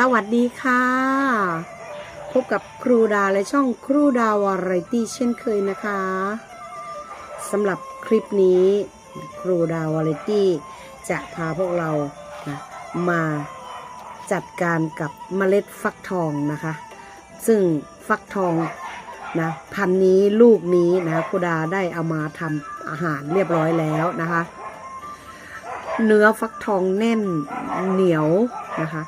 สวัสดีค่ะ พบกับครูดาและช่องครูดาวาไรตี้เช่นเคยนะคะสำหรับคลิปนี้ ครูดาวาไรตี้จะพาพวกเรานะมาจัดการกับเมล็ดฟักทองนะคะ ซึ่งฟักทองนะพันนี้ลูกนี้นะครูดาได้เอามาทำอาหารเรียบร้อยแล้วนะคะ เนื้อฟักทองแน่นเหนียว นะคะ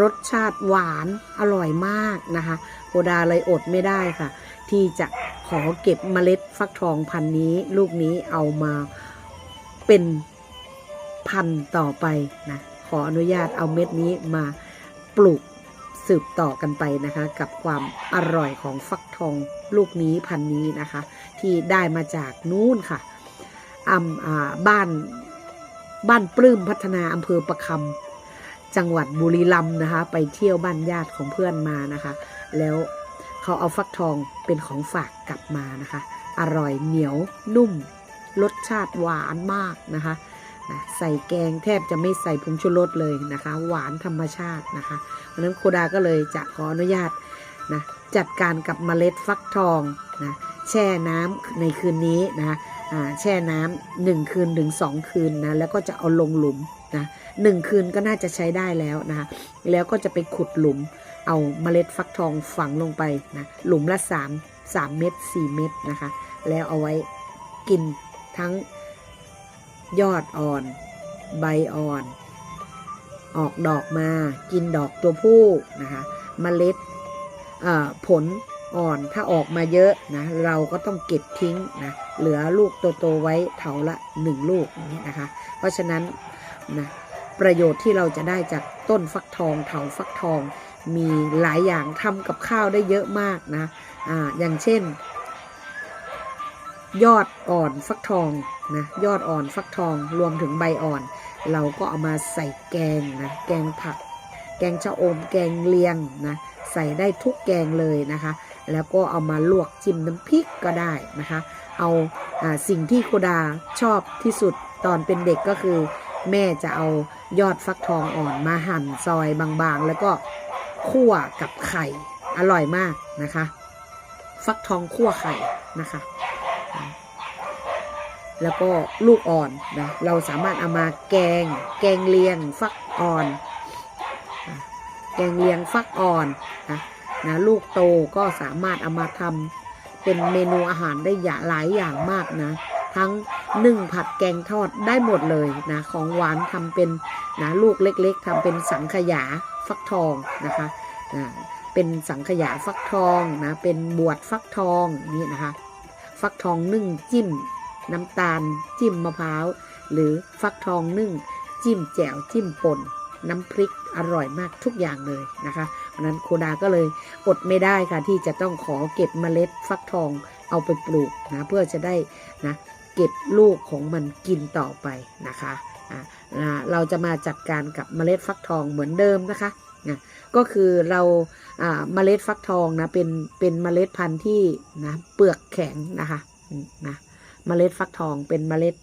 รสชาติหวานอร่อยมากนะคะโกดาเลยอดไม่ได้ค่ะ ที่จะขอเก็บเมล็ดฟักทองพันนี้ ลูกนี้เอามาเป็นพันต่อไปนะขออนุญาตเอาเม็ดนี้มาปลูกสืบต่อกันไปนะคะ กับความอร่อยของฟักทองลูกนี้พันนี้นะคะ ที่ได้มาจากนู้นค่ะอำอ่าบ้านบ้านปลื้มพัฒนาอำเภอประคำ จังหวัดบุรีรัมย์นะคะ ไปเที่ยวบ้านญาติของเพื่อนมานะคะ แล้วเขาเอาฟักทองเป็นของฝากกลับมานะคะ อร่อยเหนียวนุ่ม รสชาติหวานมากนะคะใส่แกงแทบจะไม่ใส่ผงชูรสเลยนะคะ หวานธรรมชาตินะคะเพราะนั้นโคดาก็เลยจะขออนุญาตนะจัดการกับเมล็ดฟักทองนะแช่น้ำในคืนนี้นะะแช่น้ำหนึ่งคืนถึงสองคืนนะแล้วก็จะเอาลงหลุม นะหนึ่งคืนก็น่าจะใช้ได้แล้วนะคะแล้วก็จะไปขุดหลุมเอาเมล็ดฟักทองฝังลงไปนะหลุมละ 3 3 เม็ด4 เม็ดนะคะ แล้วเอาไว้กินทั้งยอดอ่อน ใบอ่อน ออกดอกมากินดอกตัวผู้นะคะเมล็ดผลอ่อนถ้าออกมาเยอะนะเราก็ต้องเก็บทิ้งนะเหลือลูกโตๆไว้เถาละหนึ่งลูกอย่างนี้นะคะ เพราะฉะนั้น นะประโยชน์ที่เราจะได้จากต้นฟักทองเถาฟักทอง มีหลายอย่างทำกับข้าวได้เยอะมากนะอ่าอย่างเช่น ยอดอ่อนฟักทองนะยอดอ่อนฟักทองรวมถึงใบอ่อน เราก็เอามาใส่แกงนะแกงผัก แกงชะอมแกงเลียงนะใส่ได้ทุกแกงเลยนะคะ แล้วก็เอามาลวกจิ้มน้ำพริกก็ได้นะคะ เอาอาสิ่งที่โคดาชอบที่สุดตอนเป็นเด็กก็คือ แม่จะเอายอดฟักทองอ่อนมาหั่นซอยบางๆ แล้วก็คั่วกับไข่อร่อยมากนะคะ ฟักทองคั่วไข่นะคะ แล้วก็ลูกอ่อนนะเราสามารถเอามาแกง แกงเลียงฟักอ่อน แกงเลียงฟักอ่อนนะนะลูกโตก็สามารถเอามาทำเป็นเมนูอาหารได้หลายอย่างมากนะ ทั้ง นึ่งผัดแกงทอดได้หมดเลยนะของหวานทำเป็นนะลูกเล็ก ๆทำเป็นสังขยาฟักทองนะคะนะเป็นสังขยาฟักทองนะเป็นบวชฟักทองนี่นะคะ ฟักทองนึ่งจิ้มน้ำตาลจิ้มมะพร้าว หรือฟักทองนึ่ง จิ้มแจ่วจิ้มป่นน้ำพริกอร่อยมากทุกอย่างเลยนะคะเพราะนั้นโคดาก็เลยอดไม่ได้ค่ะที่จะต้องขอเก็บเมล็ดฟักทองเอาไปปลูกนะเพื่อจะได้นะ เก็บลูกของมันกินต่อไปนะคะเราจะมาจัดการกับเมล็ดฟักทองเหมือนเดิมนะคะนะก็คือเราเมล็ดฟักทองนะเป็นเป็นเมล็ดพันธุ์ที่นะเปลือกแข็งนะคะนะเมล็ดฟักทองเป็นเมล็ด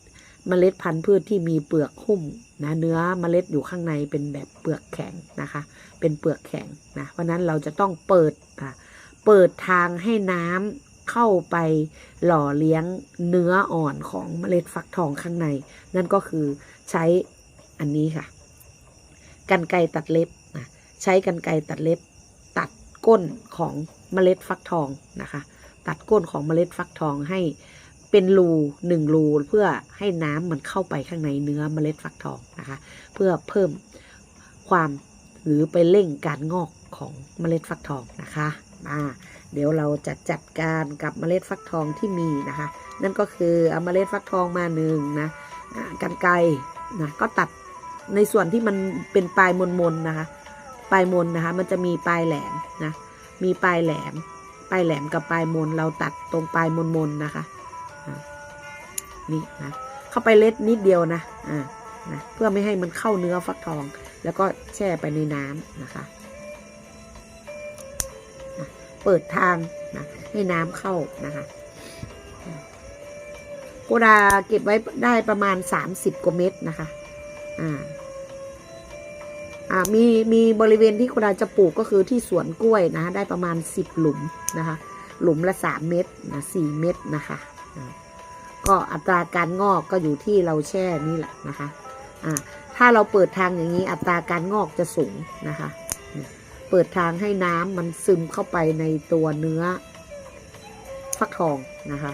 เมล็ดพันธุ์พืชที่มีเปลือกหุ้มนะเนื้อเมล็ดอยู่ข้างในเป็นแบบเปลือกแข็งนะคะ เป็นเปลือกแข็งนะเพราะนั้นเราจะต้องเปิดอะเปิดทางให้น้ำ เข้าไปหล่อเลี้ยงเนื้ออ่อนของเมล็ดฟักทองข้างใน นั่นก็คือใช้อันนี้ค่ะกันไกรตัดเล็บนะใช้กันไกรตัดเล็บ ตัดก้นของเมล็ดฟักทองนะคะ ตัดก้นของเมล็ดฟักทองให้เป็นรูหนึ่งรูเพื่อให้น้ำมันเข้าไปข้างในเนื้อเมล็ดฟักทองนะคะ เพื่อเพิ่มความหรือไปเร่งการงอกของเมล็ดฟักทองนะคะมา เดี๋ยวเราจะจัดการกับเมล็ดฟักทองที่มีนะคะ นั่นก็คือเอาเมล็ดฟักทองมาหนึ่งนะกันไกนะก็ตัดในส่วนที่มันเป็นปลายมนๆนะคะ ปลายมนนะคะ มันจะมีปลายแหลมนะมีปลายแหลม ปลายแหลมกับปลายมนเราตัดตรงปลายมนๆนะคะนี่นะเข้าไปเล็ดนิดเดียวนะอ่านะเพื่อไม่ให้มันเข้าเนื้อฟักทอง แล้วก็แช่ไปในน้ำนะคะ เปิดทางนะให้น้ำเข้านะคะโกดาเก็บไว้ได้ประมาณ30กว่าเม็ดนะคะ อ่า อ่า มีมีบริเวณที่คุณดาจะปลูกก็คือที่สวนกล้วยนะ ได้ประมาณ10หลุมนะคะ หลุมละ3เม็ดนะ4เม็ดนะคะ ก็อัตราการงอกก็อยู่ที่เราแช่นี่แหละนะคะ อ่า ถ้าเราเปิดทางอย่างนี้อัตราการงอกจะสูงนะคะ เปิดทางให้น้ำมันซึมเข้าไปในตัวเนื้อฟักทองนะคะ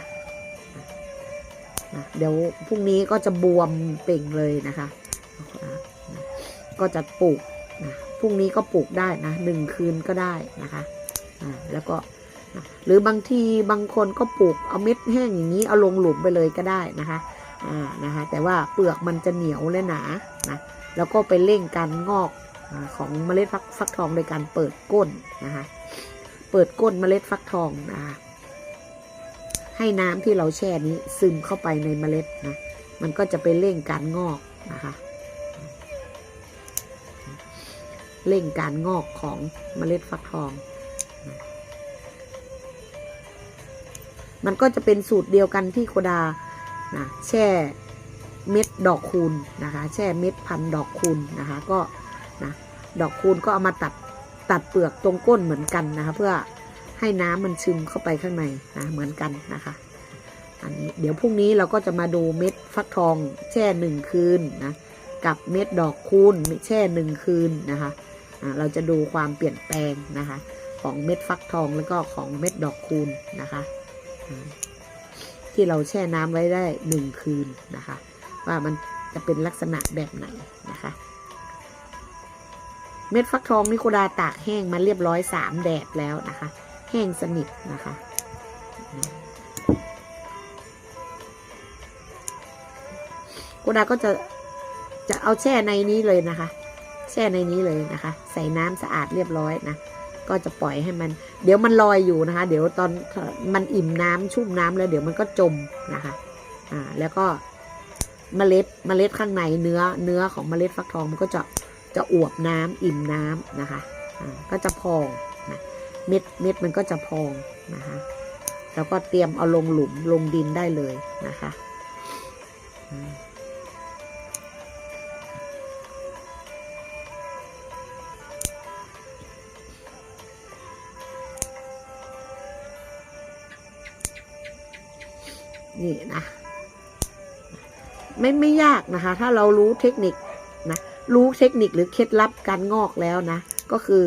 เดี๋ยวพรุ่งนี้ก็จะบวมเป่งเลยนะคะ ก็จะปลูกนะพรุ่งนี้ก็ปลูกได้นะหนึ่งคืนก็ได้นะคะแล้วก็หรือบางทีบางคนก็ปลูกเอาเม็ดแห้งอย่างนี้เอาลงหลุมไปเลยก็ได้นะคะนะคะ แต่ว่าเปลือกมันจะเหนียวและหนานะแล้วก็ไปเร่งการงอก ของเมล็ดฟักฟักทองโดยการเปิดก้นนะคะเปิดก้นเมล็ดฟักทองนะคะให้น้ำที่เราแช่นี้ซึมเข้าไปในเมล็ดนะมันก็จะไปเร่งการงอกนะคะเร่งการงอกของเมล็ดฟักทอง มันก็จะเป็นสูตรเดียวกันที่โคดานะแช่เม็ดดอกคูณนะคะ แช่เม็ดพันดอกคูณนะคะ ก็ ดอกคูณก็เอามาตัดตัดเปลือกตรงก้นเหมือนกันนะคะ เพื่อให้น้ำมันซึมเข้าไปข้างในนะเหมือนกันนะคะ อันนี้เดี๋ยวพรุ่งนี้เราก็จะมาดูเม็ดฟักทองแช่หนึ่งคืนนะกับเม็ดดอกคูณแช่หนึ่งคืนนะคะเราจะดูความเปลี่ยนแปลงนะคะ ของเม็ดฟักทองแล้วก็ของเม็ดดอกคูณนะคะ ที่เราแช่น้ำไว้ได้หนึ่งคืนนะคะ ว่ามันจะเป็นลักษณะแบบไหนนะคะ เม็ดฟักทองนี่โคดาตากแห้งมาเรียบร้อยสามแดดแล้วนะคะ แห้งสนิทนะคะ โกดาก็จะจะเอาแช่ในนี้เลยนะคะ แช่ในนี้เลยนะคะ ใส่น้ำสะอาดเรียบร้อยนะ ก็จะปล่อยให้มัน เดี๋ยวมันลอยอยู่นะคะ เดี๋ยวตอนมันอิ่มน้ำชุ่มน้ำแล้ว เดี๋ยวมันก็จมนะคะ อ่า แล้วก็เมล็ดเมล็ดข้างในเนื้อเนื้อของเมล็ดฟักทองมันก็จะ จะอวบน้ำอิ่มน้ำนะคะก็จะพองนะเม็ดเม็ดมันก็จะพองนะคะแล้วก็เตรียมเอาลงหลุมลงดินได้เลยนะคะนี่นะ ไม่ไม่ยากนะคะ ถ้าเรารู้เทคนิคนะ รู้เทคนิคหรือเคล็ดลับการงอกแล้วนะ ก็คือ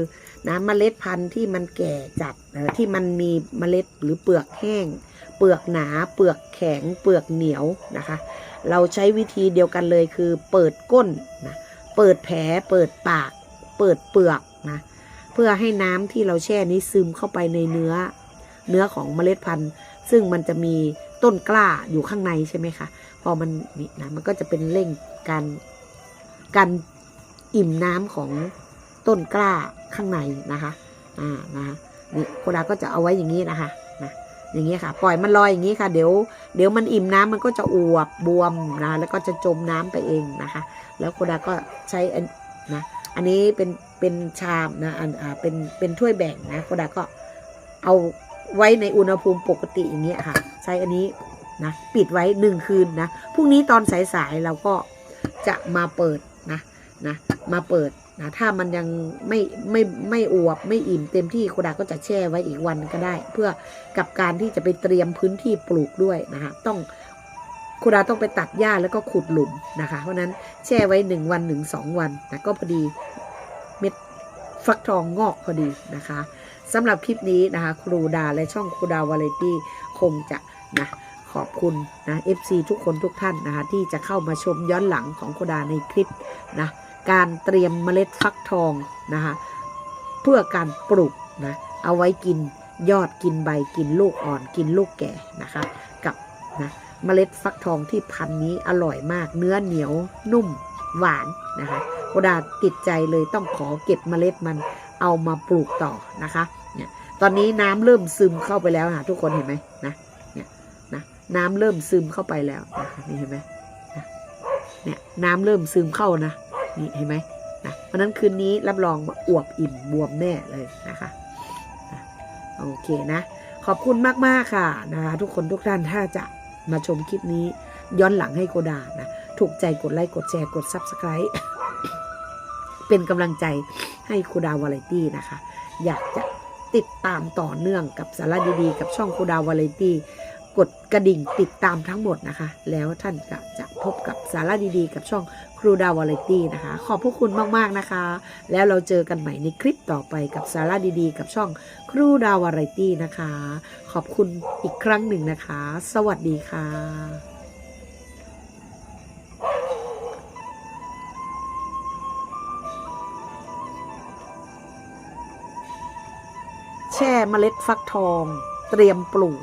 นะเมล็ดพันธุ์ที่มันแก่จัดที่มันมีเมล็ดหรือเปลือกแห้ง เปลือกหนา เปลือกแข็ง เปลือกเหนียวนะคะ เราใช้วิธีเดียวกันเลยคือเปิดก้นนะเปิดแผลเปิดปาก เปิดเปลือกนะเพื่อให้น้ำที่เราแช่นี้ซึมเข้าไปในเนื้อ เนื้อของเมล็ดพันธุ์ ซึ่งมันจะมีต้นกล้าอยู่ข้างในใช่ไหมคะพอมันนี่นะมันก็จะเป็นเร่งการ การอิ่มน้ำของต้นกล้าข้างในนะคะอ่านะคะนี่โคดาก็จะเอาไว้อย่างนี้นะคะนะอย่างนี้ค่ะ ปล่อยมันลอยอย่างนี้ค่ะ เดี๋ยวเดี๋ยวมันอิ่มน้ำมันก็จะอวบบวมนะแล้วก็จะจมน้ำไปเองนะคะ แล้วโคดาก็ใช้อันนะอันนี้เป็นเป็นชามนะอันอ่าเป็นเป็นถ้วยแบ่งนะโคดาก็เอาไว้ในอุณหภูมิปกติอย่างนี้ยค่ะ ใช้อันนี้นะปิดไว้หนึ่งคืนนะพรุ่งนี้ตอนสายๆเราก็จะมาเปิด นะมาเปิดนะถ้ามันยังไม่ไม่ไม่อวบไม่อิ่มเต็มที่โคดาก็จะแช่ไว้อีกวันก็ได้ เพื่อกับการที่จะไปเตรียมพื้นที่ปลูกด้วยนะคะต้องโคดาต้องไปตัดหญ้าแล้วก็ขุดหลุมนะคะ เพราะฉะนั้นแช่ไว้หนึ่งวันหนึ่งสองวันนะก็พอดีเม็ดฟักทองงอกพอดีนะคะสำหรับคลิปนี้นะคะ ครูดาและช่องครูดาวาไรตี้คงจะนะขอบคุณนะ FC ทุกคนทุกท่านนะคะที่จะเข้ามาชมย้อนหลังของครูดาในคลิปนะ การเตรียมเมล็ดฟักทองนะคะเพื่อการปลูกนะเอาไว้กินยอดกินใบกินลูกอ่อนกินลูกแก่นะคะกับนะเมล็ดฟักทองที่พันนี้อร่อยมาก เนื้อเหนียวนุ่มหวานนะคะโคดาติดใจเลยต้องขอเก็บเมล็ดมันเอามาปลูกต่อนะคะเนี่ยตอนนี้น้ำเริ่มซึมเข้าไปแล้วนะทุกคนเห็นไหมนะเนี่ยนะน้ำเริ่มซึมเข้าไปแล้วนะนี่เห็นไหมเนี่ยน้ำเริ่มซึมเข้านะ นี่เห็นไหมนะเพราะนั้นคืนนี้รับรองว่าอวบอิ่มบวมแน่เลยนะคะโอเคนะ ขอบคุณมากๆค่ะนะคะทุกคนทุกท่านถ้าจะมาชมคลิปนี้ย้อนหลังให้โกดานะ ถูกใจกดไลค์กดแชร์กด Subscribe เป็นกำลังใจให้คูดาวาไรตี้นะคะ อยากจะติดตามต่อเนื่องกับสาระดีๆ กับช่องคูดาววาไรตี้ กดกระดิ่งติดตามทั้งหมดนะคะ แล้วท่านก็จะพบกับสาระดีๆ กับช่องครูดาววาไรตี้นะคะ ขอบพระคุณมากๆนะคะ แล้วเราเจอกันใหม่ในคลิปต่อไปกับสาระดีๆ กับช่องครูดาววาไรตี้นะคะ ขอบคุณอีกครั้งหนึ่งนะคะ สวัสดีค่ะแช่เมล็ดฟักทอง เตรียมปลูก